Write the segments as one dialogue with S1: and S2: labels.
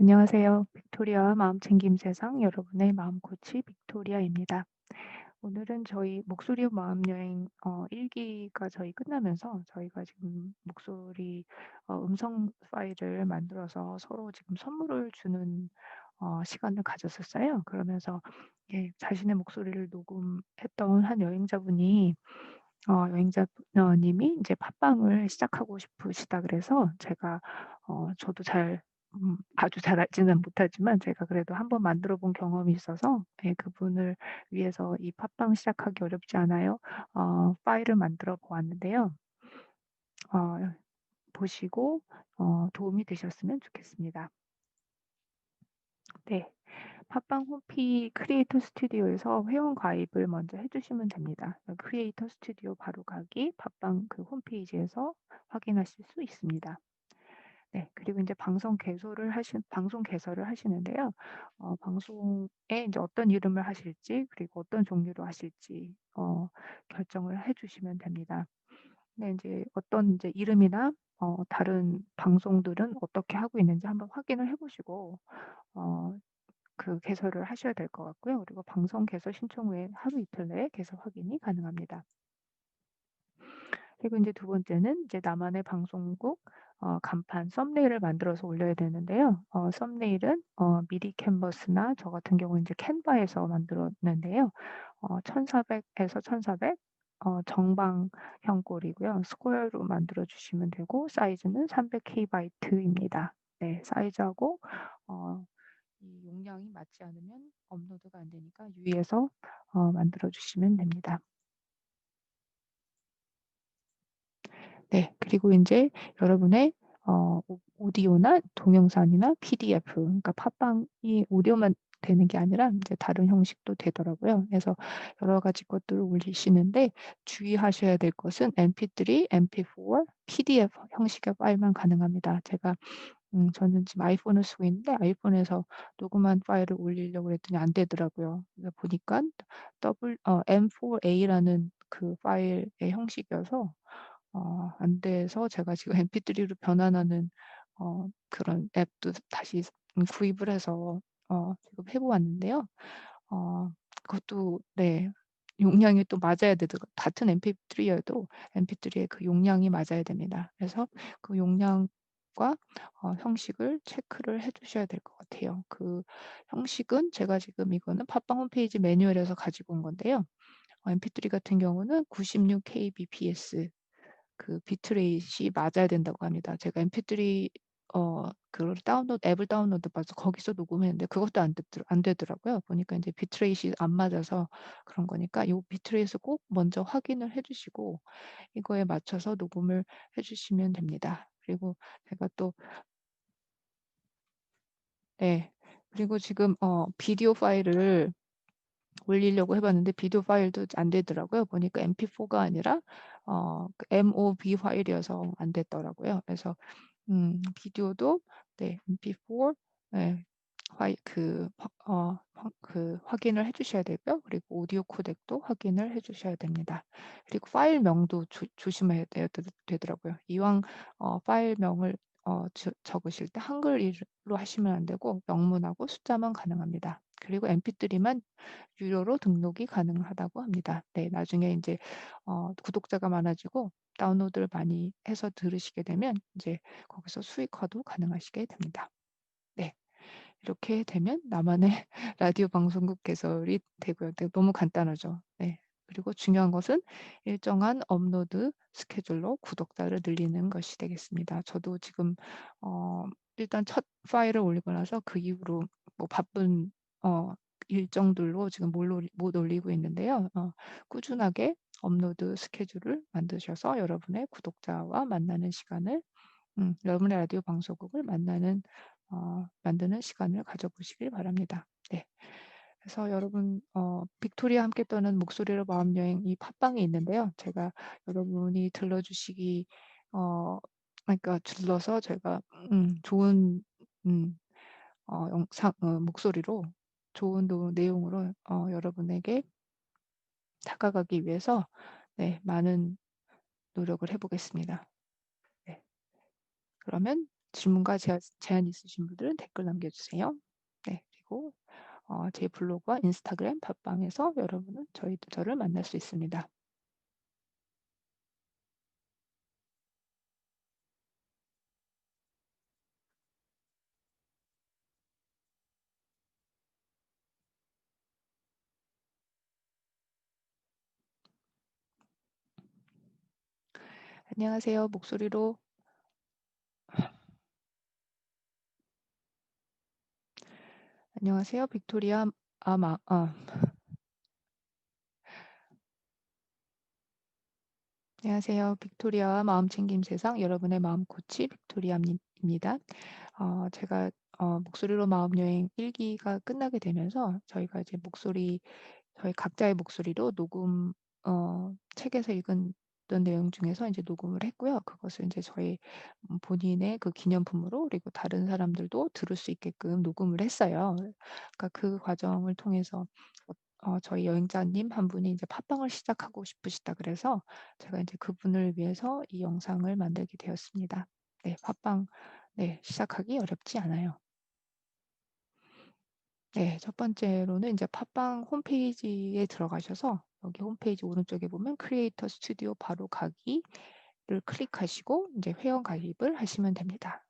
S1: 안녕하세요. 빅토리아와 마음 챙김 세상 여러분의 마음 코치 빅토리아입니다. 오늘은 저희 목소리와 마음 여행 어 1 기가 저희 끝나면서 저희가 지금 목소리 어 음성 파일을 만들어서 서로 지금 선물을 주는 어 시간을 가졌었어요. 그러면서 예 자신의 목소리를 녹음했던 한 여행자분이 어 여행자 어 님이 인제 팟빵을 시작하고 싶으시다 그래서 제가 어 저도 잘 음 아주 잘 알지는 못하지만 제가 그래도 한번 만들어 본 경험이 있어서 예 그분을 위해서 이 팟빵 시작하기 어렵지 않아요. 어 파일을 만들어 보았는데요. 어 보시고 어 도움이 되셨으면 좋겠습니다. 네. 팟빵 홈피 크리에이터 스튜디오에서 회원 가입을 먼저 해 주시면 됩니다. 어 크리에이터 스튜디오 바로 가기 팟빵 그 홈페이지에서 확인하실 수 있습니다. 네. 그리고 인제 방송 개소를 하신 방송 개설을 하시는데요. 어 방송에 인제 어떤 이름을 하실지 그리고 어떤 종류로 하실지 어 결정을 해 주시면 됩니다. 근데 인제 어떤 인제 이름이나 어 다른 방송들은 어떻게 하고 있는지 한번 확인을 해 보시고 어 그 개설을 하셔야 될 것 같고요. 그리고 방송 개설 신청 후에 하루 이틀 내에 개설 확인이 가능합니다. 그리고 인제 두 번째는 이제 나만의 방송국 어 간판 썸네일을 만들어서 올려야 되는데요. 어 썸네일은 어 미리 캔버스나 저 같은 경우는 인제 캔바에서 만들었는데요. 어 1400 에서 1400 어 정방향꼴이고요. 스퀘어로 만들어 주시면 되고 사이즈는 300 K바이트입니다. 네. 사이즈하고 어 이 용량이 맞지 않으면 업로드가 안 되니까 유의해서 어 만들어 주시면 됩니다. 네. 그리고 인제 여러분의 어오 오디오나 동영상이나 PDF 그러니까 팟빵이 오디오만 되는 게 아니라 인제 다른 형식도 되더라고요. 그래서 여러 가지 것들을 올리시는데 주의하셔야 될 것은 MP3, MP4, PDF 형식의 파일만 가능합니다. 제가 음 저는 지금 아이폰을 쓰고 있는데 아이폰에서 녹음한 파일을 올리려고 했더니 안 되더라고요. 보니깐 더블 어 M4A라는 그 파일의 형식이어서 어 안 돼서 제가 지금 MP3로 변환하는 어 그런 앱도 다시 음 구입을 해서 어 지금 해 보았는데요. 어 그것도 네 용량이 또 맞아야 되더라 같은 MP3여도 MP3의 그 용량이 맞아야 됩니다. 그래서 그 용량과 어 형식을 체크를 해 두셔야 될 것 같아요. 그 형식은 제가 지금 이거는 팟빵 홈페이지 매뉴얼에서 가지고 온 건데요. 어 MP3 같은 경우는 96 kbps 그 비트레이트이 맞아야 된다고 합니다. 제가 MP3 어 그거를 다운로드 앱을 다운로드 받아서 거기서 녹음했는데 그것도 안 됐더 안 되더라고요. 보니까 인제 비트레이트이 안 맞아서 그런 거니까 요 비트레이트를 꼭 먼저 확인을 해 주시고 이거에 맞춰서 녹음을 해 주시면 됩니다. 그리고 제가 또 네. 그리고 지금 어 비디오 파일을 올리려고 해 봤는데 비디오 파일도 안 되더라고요. 보니까 MP4가 아니라 어그 MOV 파일이어서 안 됐더라고요. 그래서 음 비디오도 네 MP4 예 파일 그화어확그 확인을 해 주셔야 되고요. 그리고 오디오 코덱도 확인을 해 주셔야 됩니다. 그리고 파일명도 조 조심해야 되 되더라고요. 이왕 어 파일명을 어저 적으실 때 한글로 하시면 안 되고 영문하고 숫자만 가능합니다. 그리고 MP3만 유료로 등록이 가능하다고 합니다. 네. 나중에 인제 어 구독자가 많아지고 다운로드를 많이 해서 들으시게 되면 인제 거기서 수익화도 가능하시게 됩니다. 네. 이렇게 되면 나만의 라디오 방송국 개설이 되고요. 네 너무 간단하죠. 네. 그리고 중요한 것은 일정한 업로드 스케줄로 구독자를 늘리는 것이 되겠습니다. 저도 지금 어 일단 첫 파일을 올리고 나서 그 이후로 뭐 바쁜 어 일정들로 지금 못 올리고 있는데요. 어 꾸준하게 업로드 스케줄을 만드셔서 여러분의 구독자와 만나는 시간을 음 여러분의 라디오 방송국을 만나는 어 만드는 시간을 가져 보시길 바랍니다. 네. 그래서 여러분 어 빅토리와 함께 떠는 목소리로 마음 여행 이 팟빵이 있는데요. 제가 여러분이 들러 주시기 어 그러니까 들러서 제가 음 좋은 음 어 영상 어 목소리로 좋은 노 내용으로 어 여러분에게 다가가기 위해서 네 많은 노력을 해 보겠습니다. 네. 그러면 질문과 제안 제안 있으신 분들은 댓글 남겨주세요. 네. 그리고 어 제 블로그와 인스타그램 팟빵에서 여러분은 저희 저를 만날 수 있습니다. 안녕하세요. 목소리로 안녕하세요. 빅토리아 아마 아 안녕하세요. 빅토리아와 마음 챙김 세상 여러분의 마음 코치 빅토리아 님 입니다. 어 제가 어 목소리로 마음 여행 1 기가 끝나게 되면서 저희가 이제 목소리 저희 각자의 목소리로 녹음 어 책에서 읽은 던 내용 중에서 인제 녹음을 했고요. 그것을 인제 저희 음 본인의 그 기념품으로 그리고 다른 사람들도 들을 수 있게끔 녹음을 했어요. 그러니까 그 과정을 통해서 어어 저희 여행자님 1 분이 인제 팟빵을 시작하고 싶으시다 그래서 제가 인제 그분을 위해서 이 영상을 만들게 되었습니다. 네. 팟빵 네 시작하기 어렵지 않아요. 네. 첫 번째로는 인제 팟빵 홈페이지에 들어가셔서 여기 홈페이지 오른쪽에 보면 크리에이터 스튜디오 바로 가기를 클릭하시고 인제 회원 가입을 하시면 됩니다.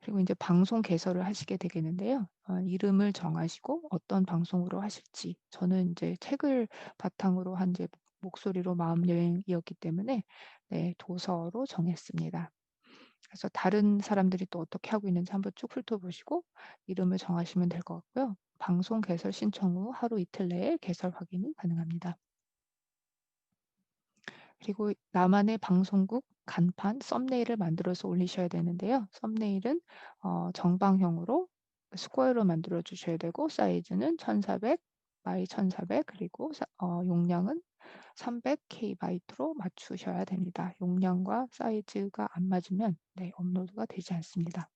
S1: 그리고 인제 방송 개설을 하시게 되겠는데요. 어 이름을 정하시고 어떤 방송으로 하실지 저는 인제 책을 바탕으로 한 이제 목소리로 마음 여행이었기 때문에 네 도서로 정했습니다. 그래서 다른 사람들이 또 어떻게 하고 있는지 한번 쭉 훑어보시고 이름을 정하시면 될 것 같고요. 방송 개설 신청 후 하루 이틀 내에 개설 확인이 가능합니다. 그리고 나만의 방송국 간판 썸네일을 만들어서 올리셔야 되는데요. 썸네일은 어 정방형으로 스퀘어로 만들어 주셔야 되고 사이즈는 1400 바이 1400 그리고 사 어 용량은 300 K바이트로 맞추셔야 됩니다. 용량과 사이즈가 안 맞으면 네 업로드가 되지 않습니다.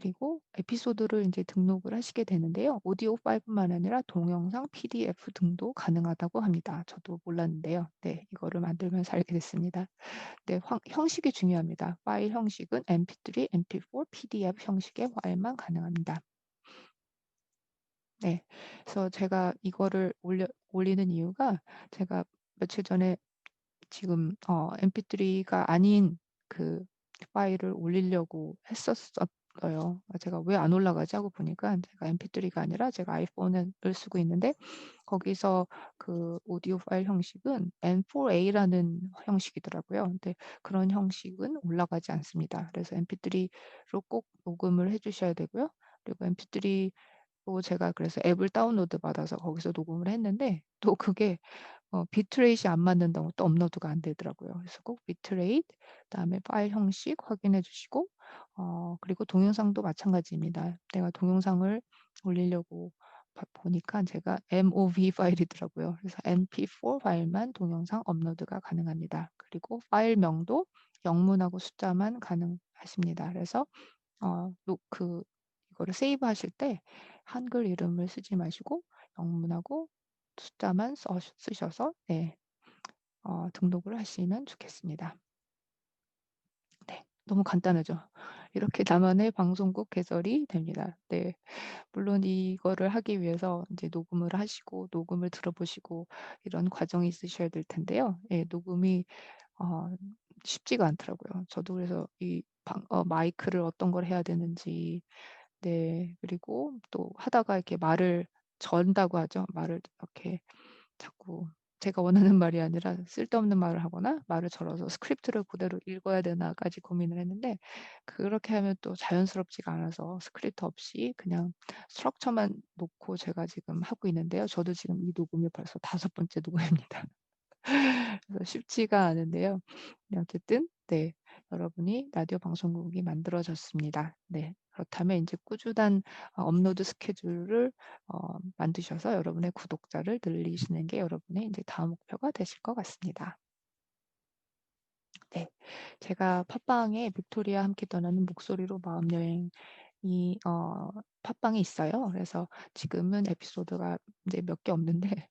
S1: 그리고 에피소드를 인제 등록을 하시게 되는데요. 오디오 파일뿐만 아니라 동영상, PDF 등도 가능하다고 합니다. 저도 몰랐는데요. 네. 이거를 만들면서 알게 됐습니다. 네. 황 형식이 중요합니다. 파일 형식은 mp3, mp4, PDF 형식의 파일만 가능합니다. 네. 그래서 제가 이거를 올려 올리는 이유가 제가 며칠 전에 지금 어 mp3가 아닌 그 파일을 올리려고 했었 었어요. 아 제가 '왜 안 올라가지?' 하고 보니까 제가 mp3가 아니라 제가 아이폰을 쓰고 있는데 거기서 그 오디오 파일 형식은 M4A라는 형식이더라고요. 근데 그런 형식은 올라가지 않습니다. 그래서 mp3로 꼭 녹음을 해 주셔야 되고요. 그리고 mp3로 제가 그래서 앱을 다운로드 받아서 거기서 녹음을 했는데 또 그게 어 비트레이트이 안 맞는다고 또 업로드가 안 되더라고요. 그래서 꼭 비트레이트 그다음에 파일 형식 확인해 주시고 어 그리고 동영상도 마찬가지입니다. 내가 동영상을 올리려고 봐 보니까 제가 MOV 파일이더라고요. 그래서 mp4 파일만 동영상 업로드가 가능합니다. 그리고 파일명도 영문하고 숫자만 가능하십니다. 그래서 어녹그 이거를 세이브 하실 때 한글 이름을 쓰지 마시고 영문하고 숫자만 써 쓰셔서 네 어 등록을 하시면 좋겠습니다. 네. 너무 간단하죠. 이렇게 나만의 방송국 개설이 됩니다. 네. 물론 이거를 하기 위해서 인제 녹음을 하시고 녹음을 들어보시고 이런 과정이 있으셔야 될 텐데요. 예 녹음이 어 쉽지가 않더라고요. 저도 그래서 이 방 어 마이크를 어떤 걸 해야 되는지 네 그리고 또 하다가 이렇게 말을 전다고 하죠. 말을 이렇게 자꾸 제가 원하는 말이 아니라 쓸데없는 말을 하거나 말을 절어서 스크립트를 그대로 읽어야 되나까지 고민을 했는데 그렇게 하면 또 자연스럽지가 않아서 스크립트 없이 그냥 스트럭처만 놓고 제가 지금 하고 있는데요. 저도 지금 이 녹음이 벌써 5 번째 녹음입니다. 그래서 쉽지가 않은데요. 네 어쨌든 네 여러분이 라디오 방송국이 만들어졌습니다. 네. 그렇다면 인제 꾸준한 어 업로드 스케줄을 어 만드셔서 여러분의 구독자를 늘리시는 게 여러분의 인제 다음 목표가 되실 것 같습니다. 네. 제가 팟빵에 빅토리아와 함께 떠나는 목소리로 마음 여행 이 어 팟빵에 있어요. 그래서 지금은 에피소드가 인제 몇 개 없는데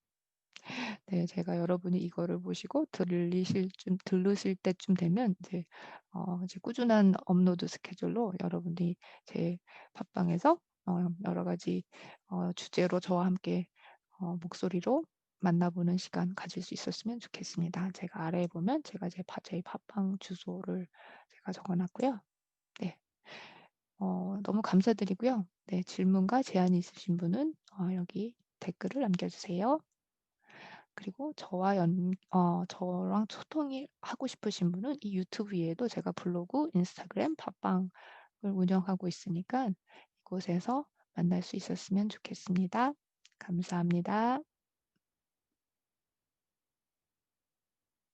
S1: 네 제가 여러분이 이거를 보시고 들리실 쯤 들으실 때쯤 되면 이제 어 이제 꾸준한 업로드 스케줄로 여러분이 제 팟빵에서 어 여러 가지 어 주제로 저와 함께 어 목소리로 만나보는 시간 가질 수 있었으면 좋겠습니다. 제가 아래에 보면 제가 제 파 제 팟빵 주소를 제가 적어 놨고요. 네. 어 너무 감사드리고요. 네 질문과 제안이 있으신 분은 어 여기 댓글을 남겨 주세요. 그리고 저와 연 어 저랑 소통이 하고 싶으신 분은 이 유튜브 외에도 제가 블로그, 인스타그램, 팟빵을 운영하고 있으니까 이곳에서 만날 수 있었으면 좋겠습니다. 감사합니다.